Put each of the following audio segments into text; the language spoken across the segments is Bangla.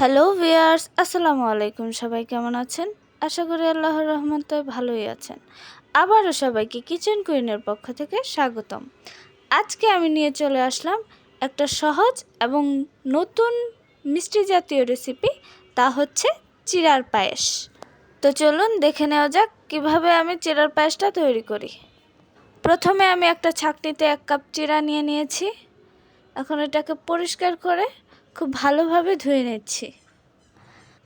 হ্যালো ভিয়ার্স, আসসালামু আলাইকুম। সবাই কেমন আছেন? আশা করি আল্লাহর রহমতে ভালোই আছেন। আবারও সবাইকে কিচেন কুইনের পক্ষ থেকে স্বাগতম। আজকে আমি নিয়ে চলে আসলাম একটা সহজ এবং নতুন মিষ্টি জাতীয় রেসিপি তা হচ্ছে চিড়ার পায়েস। তো চলুন দেখে নেওয়া যাক কীভাবে আমি চিড়ার পায়েসটা তৈরি করি। প্রথমে আমি একটা ছাকনিতে এক কাপ চিড়া নিয়ে নিয়েছি। এখন এটাকে পরিষ্কার করে খুব ভালোভাবে ধুয়ে নিচ্ছি।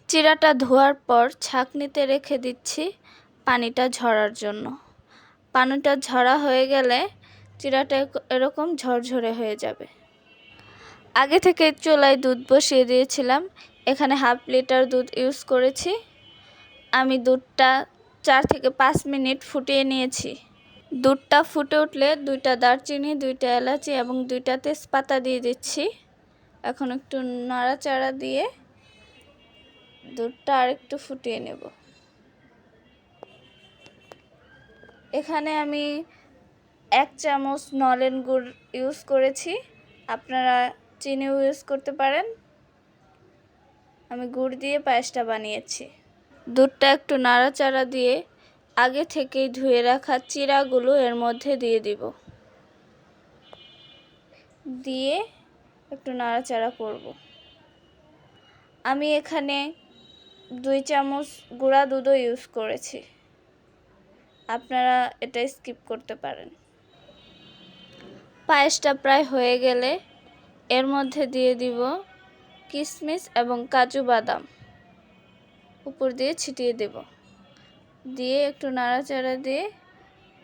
চিরাটা ধোয়ার পর ছাঁকনিতে রেখে দিচ্ছি পানিটা ঝরার জন্য। পানিটা ঝরা হয়ে গেলে চিরাটা এরকম ঝরঝরে হয়ে যাবে। আগে থেকে চুলায় দুধ বসিয়ে দিয়েছিলাম। এখানে হাফ লিটার দুধ ইউজ করেছি। আমি দুধটা চার থেকে পাঁচ মিনিট ফুটিয়ে নিয়েছি। দুধটা ফুটে উঠলে দুইটা দারচিনি, দুইটা এলাচি এবং দুইটা তেজপাতা দিয়ে দিচ্ছি। এখন একটু নাড়াচাড়া দিয়ে দুধটা আর একটু ফুটিয়ে নেব। এখানে আমি এক চামচ নলেন গুড় ইউজ করেছি। আপনারা চিনিও ইউজ করতে পারেন। আমি গুড় দিয়ে পায়েসটা বানিয়েছি। দুধটা একটু নাড়াচাড়া দিয়ে আগে থেকেই ধুয়ে রাখা চিরাগুলো এর মধ্যে দিয়ে দিব। দিয়ে একটু নাড়াচাড়া করব। আমি এখানে দুই চামচ গুঁড়া দুধও ইউজ করেছি। আপনারা এটা স্কিপ করতে পারেন। পায়েসটা প্রায় হয়ে গেলে এর মধ্যে দিয়ে দিব কিশমিশ এবং কাজু বাদাম। উপর দিয়ে ছিটিয়ে দেব। দিয়ে একটু নাড়াচাড়া দিয়ে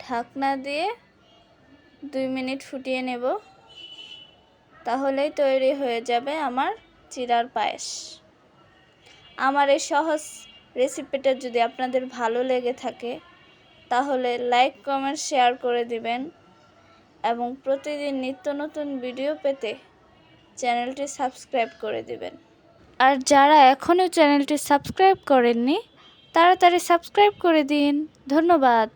ঢাকনা দিয়ে দুই মিনিট ফুটিয়ে নেব। তাহলেই তৈরি হয়ে যাবে আমার চিরার পায়েস। আমার এই সহজ রেসিপিটা যদি আপনাদের ভালো লেগে থাকে, তাহলে লাইক কমেন্ট শেয়ার করে দিবেন এবং প্রতিদিন নিত্য নতুন ভিডিও পেতে চ্যানেলটি সাবস্ক্রাইব করে দিবেন। আর যারা এখনও চ্যানেলটি সাবস্ক্রাইব করেননি, তাড়াতাড়ি সাবস্ক্রাইব করে দিন। ধন্যবাদ।